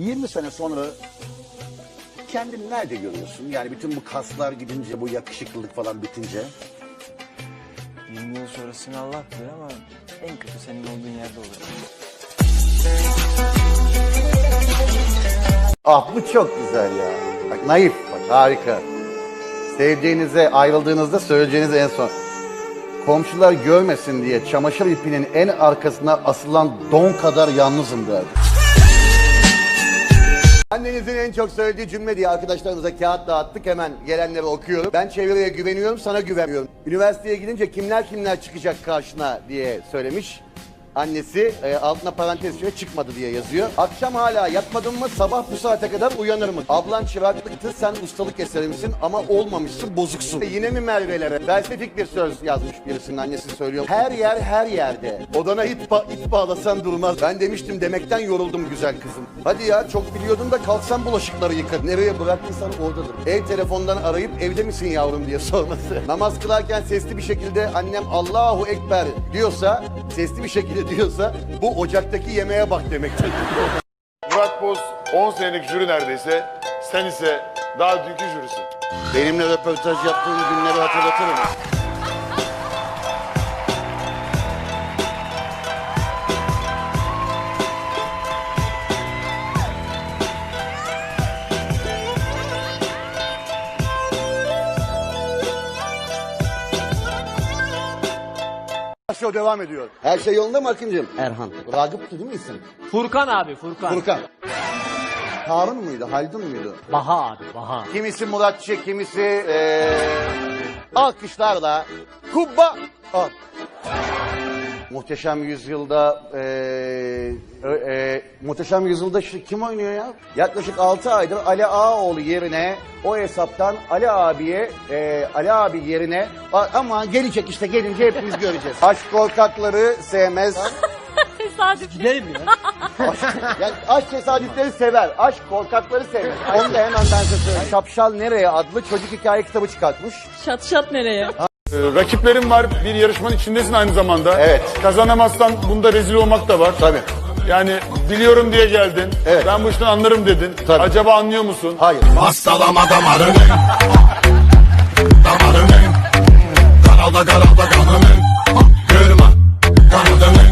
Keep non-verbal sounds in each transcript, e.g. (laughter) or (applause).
20 sene sonra kendini nerede görüyorsun? Yani bütün bu kaslar gidince, bu yakışıklılık falan bitince. 20 yıl sonrasını Allah bilir ama en kötü senin olduğun yerde olur. Ah bu çok güzel ya. Bak naif bak harika. Sevdiğinize ayrıldığınızda söyleyeceğiniz en son. Komşular görmesin diye çamaşır ipinin en arkasına asılan don kadar yalnızım derdi. Annenizin en çok söylediği cümle diye arkadaşlarımıza kağıt dağıttık hemen gelenleri okuyorum. Ben çevreye güveniyorum sana güvenmiyorum. Üniversiteye gidince kimler kimler çıkacak karşına diye söylemiş. Annesi e, altına parantez içinde çıkmadı diye yazıyor. Akşam hala yatmadın mı sabah bu saate kadar uyanır mı? Ablan çıraklıktı sen ustalık eseri misin ama olmamışsın bozuksun. Yine mi Merve'lere? Felsefik bir söz yazmış birisinin annesi söylüyor. Her yer her yerde. Odana ip, ba- ip bağlasan durmaz. Ben demiştim demekten yoruldum güzel kızım. Hadi ya çok biliyordun da kalksan bulaşıkları yıka. Nereye bıraktıysan oradadır. Ev telefondan arayıp evde misin yavrum diye sorması. Namaz kılarken sesli bir şekilde annem Allahu Ekber diyorsa, sesli bir şekilde diyorsa bu ocaktaki yemeğe bak demektir. Murat Boz 10 senelik jüri neredeyse. Sen ise daha dünkü jürisin. Benimle röportaj yaptığın günleri hatırlatırım. Show devam ediyor. Her şey yolunda mı Akıncığım? Erhan. Ragıp'tı değil mi isim? Furkan abi Furkan. Furkan. Harun muydu? Haldun muydu? Baha abi Baha. Kimisi Muratçı, kimisi eee alkışlarla Kubba al. Muhteşem Yüzyılda eee eee, Muhteşem Yüzyılda şu- kim oynuyor ya? Yaklaşık 6 aydır Ali Ağaoğlu yerine o hesaptan Ali abiye eee, Ali abi yerine A- ama gelecek işte gelince hepimiz göreceğiz. (laughs) Aşk korkakları sevmez. (laughs) Gidelim ya. Yani aşk tesadüfleri sever. Aşk korkakları sevmez. Onu da hemen ben size söyleyeyim. Şapşal Nereye adlı çocuk hikaye kitabı çıkartmış. Şat şat nereye? Ee, rakiplerin var. Bir yarışmanın içindesin aynı zamanda. Evet. Kazanamazsan bunda rezil olmak da var. Tabii. Yani biliyorum diye geldin. Evet. Ben bu işten anlarım dedin. Tabii. Acaba anlıyor musun? Hayır. Hastalama damarını Damarını Kanalda kanalda kanını Kırma kanadını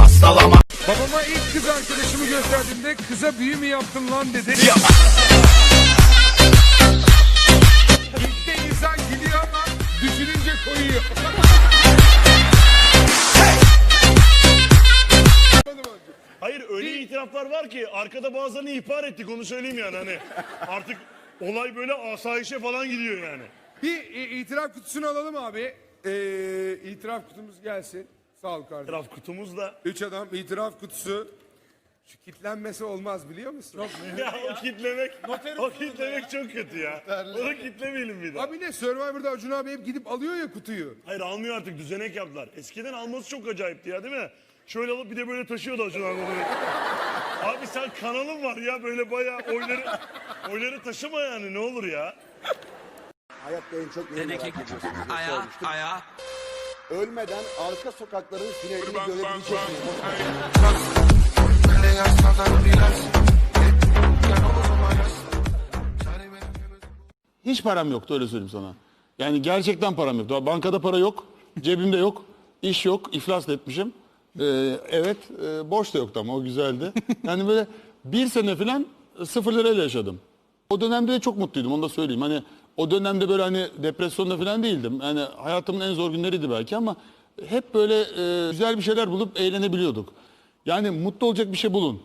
Hastalama Babama ilk kız arkadaşımı gösterdiğimde kıza büyü mü yaptın lan dedi. Var ki arkada bazılarını ihbar ettik onu söyleyeyim yani hani artık olay böyle asayişe falan gidiyor yani. Bir e, itiraf kutusunu alalım abi. Ee, itiraf kutumuz gelsin. Sağ ol kardeşim. Taraf kutumuzda. Üç adam itiraf kutusu. Şu kitlenmesi olmaz biliyor musun? (laughs) Ya o kitlemek, o kitlemek çok kötü ya. Onu kitlemeyelim bir de. Abi ne Survivor'da Acun abi hep gidip alıyor ya kutuyu. Hayır almıyor artık düzenek yaptılar. Eskiden alması çok acayipti ya değil mi? Şöyle alıp bir de böyle taşıyordu Acun abi. (laughs) Abi sen kanalın var ya böyle bayağı oyları oyları taşıma yani ne olur ya. Hayatta en çok neyi merak ediyorsunuz diye sormuştum. Ölmeden arka sokakların finalini görebilecek miyiz? Hiç param yoktu öyle söyleyeyim sana. Yani gerçekten param yoktu. Bankada para yok, cebimde yok, iş yok, iflas da etmişim. Ee, evet, e, borç da yoktu ama o güzeldi. (laughs) Yani böyle bir sene falan sıfır lirayla yaşadım. O dönemde de çok mutluydum onu da söyleyeyim. Hani o dönemde böyle hani depresyonda falan değildim. Yani hayatımın en zor günleriydi belki ama hep böyle e, güzel bir şeyler bulup eğlenebiliyorduk. Yani mutlu olacak bir şey bulun.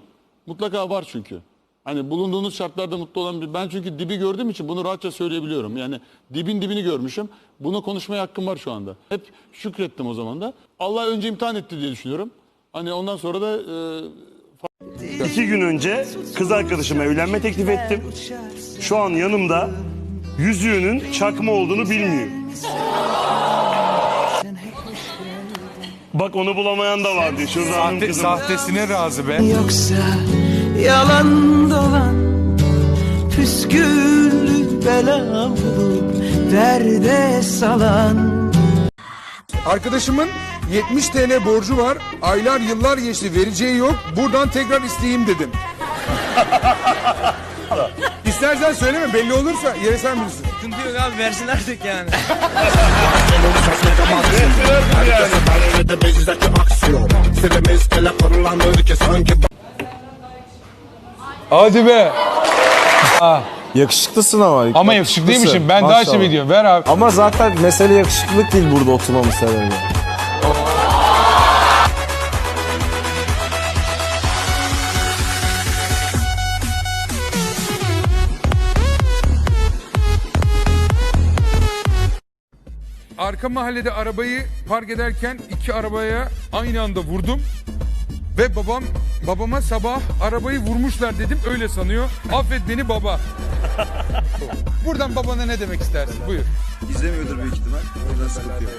Mutlaka var çünkü. Hani bulunduğunuz şartlarda mutlu olan bir... Ben çünkü dibi gördüğüm için bunu rahatça söyleyebiliyorum. Yani dibin dibini görmüşüm. Bunu konuşmaya hakkım var şu anda. Hep şükrettim o zaman da. Allah önce imtihan etti diye düşünüyorum. Hani ondan sonra da e, İki gün önce kız arkadaşıma evlenme teklif ettim. Şu an yanımda yüzüğünün çakma olduğunu bilmiyor. Bak onu bulamayan da var diyor. Şurada hanım Sahte, kızım. sahtesine razı be. Yoksa yalan dolan Püskül bela bulup derde salan Arkadaşımın 70 TL borcu var. Aylar yıllar geçti vereceği yok. Buradan tekrar isteyeyim dedim. (laughs) İstersen söyleme belli olursa yere sen bilirsin. Sıkıntı yok abi versin artık yani. Aksiyon sanki Hadi be. Yakışıklısın ama. Ama yakışıklıymışım. Ben daha şey ediyorum. Ver abi. Ama zaten mesele yakışıklılık değil burada oturmamız sebebi. Arka mahallede arabayı park ederken iki arabaya aynı anda vurdum. Ve babam babama sabah arabayı vurmuşlar dedim öyle sanıyor. Affet beni baba. Buradan babana ne demek istersin? Buyur. İzlemiyordur büyük ihtimal. Oradan sıkıntı yok.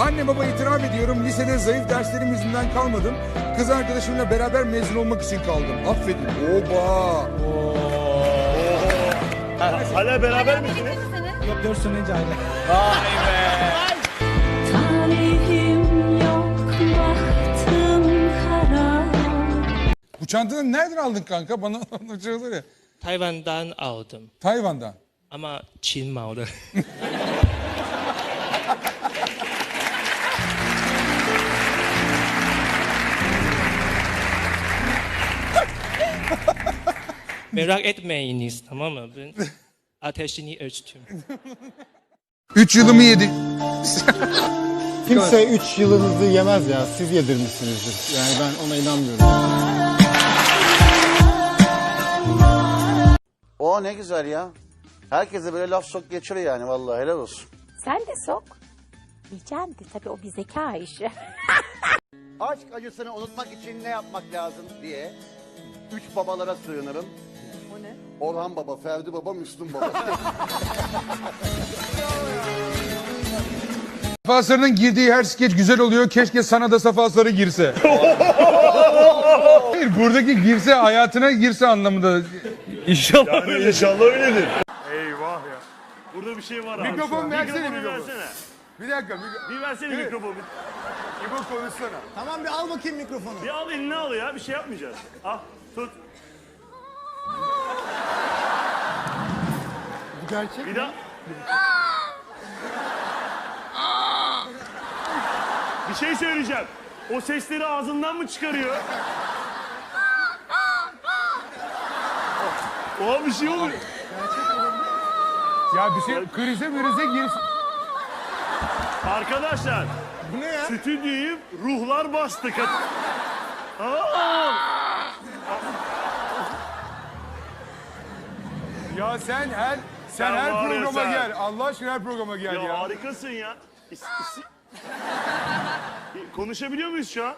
Anne baba itiraf ediyorum lisede zayıf derslerim yüzünden kalmadım. Kız arkadaşımla beraber mezun olmak için kaldım. Affedin. Oba. Hala beraber misiniz? Yok, bahtım kara. Bu çantanı nereden aldın kanka? Bana (laughs) anlatıyorlar ya. Tayvan'dan aldım Tayvan'dan. ama Çin malı. (laughs) Merak etmeyiniz tamam mı? Ben ateşini ölçtüm. Üç yılımı yedi. (laughs) Kimse 3 yılınızı yemez ya. Siz yedirmişsinizdir. Yani ben ona inanmıyorum. O ne güzel ya. Herkese böyle laf sok geçiriyor yani vallahi helal olsun. Sen de sok. Diyeceğim de tabii o bir zeka işi. Aşk acısını unutmak için ne yapmak lazım diye üç babalara sığınırım. Orhan Baba, Ferdi Baba, Müslüm Baba. (laughs) Safa Sarı'nın girdiği her skeç güzel oluyor. Keşke sana da Safa Sarı girse. (laughs) Hayır buradaki girse hayatına girse anlamında. İnşallah yani inşallah öyledir. Eyvah ya. Burada bir şey var abi. Mikrofon versene, Mikrofonu mikrofon. versene. Bir dakika. Bir, Bir versene mikrofonu. İbo konuşsana. Tamam bir al bakayım mikrofonu. Bir al eline al ya bir şey yapmayacağız. Al tut. Gerçek Bir daha. (laughs) Bir şey söyleyeceğim. O sesleri ağzından mı çıkarıyor? (laughs) Oha bir şey oluyor. Ya bir şey krize mirize girsin. Arkadaşlar. Bu ne ya? Stüdyoyu ruhlar bastı. Kat- Aa! Ya sen her sen Sen her programa sen. gel. Allah aşkına her programa gel Ya, ya. harikasın ya. İs- is- Konuşabiliyor muyuz şu an?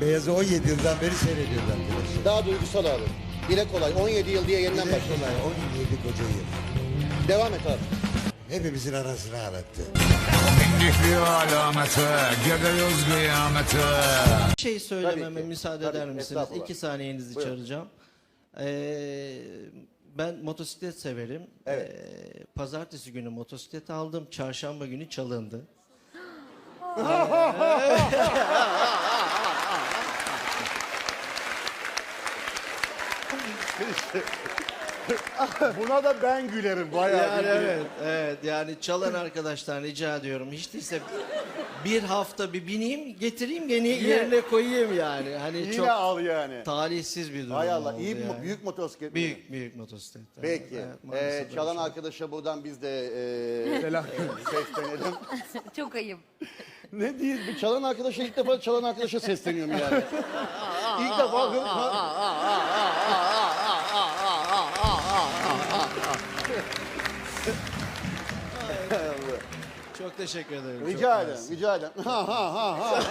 Beyazı 17 yıldan beri seyrediyoruz arkadaşlar. Daha duygusal abi. Dile kolay. 17 yıl diye yeniden başla. kolay 17 kocayı. Devam et abi. Hepimizin arasını ağlattı. Bir şey söylememe Tabii ki. müsaade Tabii, eder misiniz? estağfurullah. İki saniyenizi Buyurun. çalacağım. Ee, ben motosiklet severim. Evet. Ee, pazartesi günü motosiklet aldım. Çarşamba günü çalındı. (laughs) (laughs) Buna da ben gülerim bayağı. Yani evet, evet. Yani çalan arkadaşlar rica ediyorum. Hiç değilse bir hafta bir bineyim, getireyim gene yerine koyayım yani. Hani Yine çok al yani. talihsiz bir durum Hay Allah. oldu iyi yani. büyük motosiklet. mi? Büyük büyük motosiklet. Peki. Evet, maalesef Ee, öyle çalan şey. arkadaşa buradan biz de ee, seslenelim. Çok ayıp. ne diyeyim? Bir çalan arkadaşa ilk defa çalan arkadaşa sesleniyorum yani. ilk defa. Teşekkür ederim. çok Rica mersi. ederim, rica ederim. Ha ha ha ha.